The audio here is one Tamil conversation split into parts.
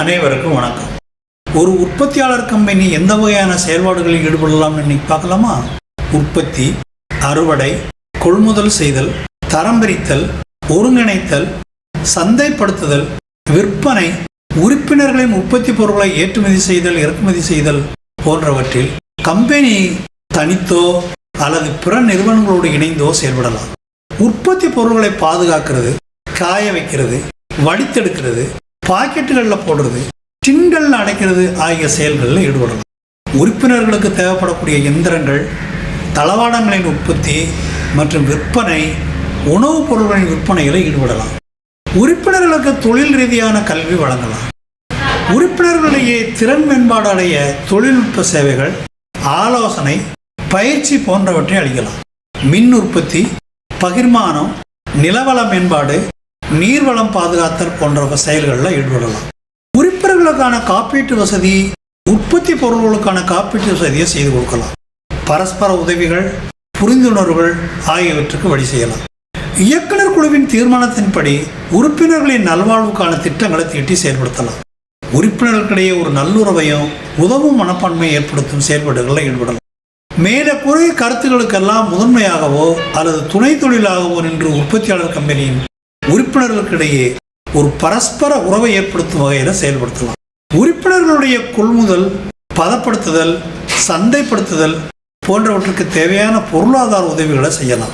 அனைவருக்கும் வணக்கம். ஒரு உற்பத்தியாளர் கம்பெனி எந்த வகையான செயல்பாடுகளில் ஈடுபடலாம் இன்னைக்கு பார்க்கலாமா? உற்பத்தி அறுவடை கொள்முதல் செய்தல் தரம் பிரித்தல் ஒருங்கிணைத்தல் சந்தைப்படுத்துதல் விற்பனை உறுப்பினர்களின் உற்பத்தி பொருட்களை ஏற்றுமதி செய்தல் இறக்குமதி செய்தல் போன்றவற்றில் கம்பெனி தனித்தோ அல்லது பிற நிறுவனங்களோடு இணைந்தோ செயல்படலாம். உற்பத்தி பொருட்களை பாதுகாக்கிறது காய வைக்கிறது வடித்தெடுக்கிறது பாக்கெட்டுகளில் போடுறது டின்களில் அடைக்கிறது ஆகிய செயல்களில் ஈடுபடலாம் உறுப்பினர்களுக்கு தேவைப்படக்கூடிய எந்திரங்கள் தளவாடங்களின் உற்பத்தி மற்றும் விற்பனை உணவுப் பொருட்களின் விற்பனையில் ஈடுபடலாம். உறுப்பினர்களுக்கு தொழில் ரீதியான கல்வி வழங்கலாம். உறுப்பினர்களிடையே திறன் மேம்பாடு அடைய தொழில்நுட்ப சேவைகள் ஆலோசனை பயிற்சி போன்றவற்றை அளிக்கலாம். மின் உற்பத்தி பகிர்மானம் நிலவள மேம்பாடு நீர்வளம் பாதுகாத்தல் போன்ற செயல்களில் ஈடுபடலாம். உறுப்பினர்களுக்கான காப்பீட்டு வசதி உற்பத்தி பொருள்களுக்கான காப்பீட்டு வசதியை செய்து கொடுக்கலாம். பரஸ்பர உதவிகள் புரிந்துணர்வுகள் ஆகியவற்றுக்கு வழி செய்யலாம். இயக்குனர் குழுவின் தீர்மானத்தின்படி உறுப்பினர்களின் நல்வாழ்வுக்கான திட்டங்களை தீட்டி செயல்படுத்தலாம். உறுப்பினர்களுக்கிடையே ஒரு நல்லுறவையும் உதவும் மனப்பான்மையை ஏற்படுத்தும் செயல்பாடுகளில் ஈடுபடலாம். மேலக்குறை கருத்துக்களுக்கெல்லாம் முதன்மையாகவோ அல்லது துணை தொழிலாகவோ நின்று உற்பத்தியாளர் கம்பெனியின் உறுப்பினர்களுக்கிடையே ஒரு பரஸ்பர உறவை ஏற்படுத்தும் வகையில் செயல்படுத்தலாம். உறுப்பினர்களுடைய கொள்முதல் பதப்படுத்துதல் சந்தைப்படுத்துதல் போன்றவற்றுக்கு தேவையான பொருளாதார உதவிகளை செய்யலாம்.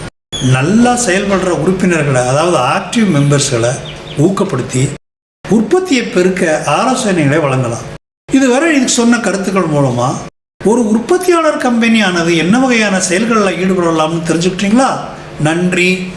நல்லா செயல்படுற உறுப்பினர்களை அதாவது ஆக்டிவ் மெம்பர்ஸ்களை ஊக்கப்படுத்தி உற்பத்தியை பெருக்க ஆலோசனைகளை வழங்கலாம். இதுவரை இதுக்கு சொன்ன கருத்துக்கள் மூலமாக ஒரு உற்பத்தியாளர் கம்பெனியானது என்ன வகையான செயல்களில் ஈடுபடலாம்னு தெரிஞ்சுக்கிட்டீங்களா? நன்றி.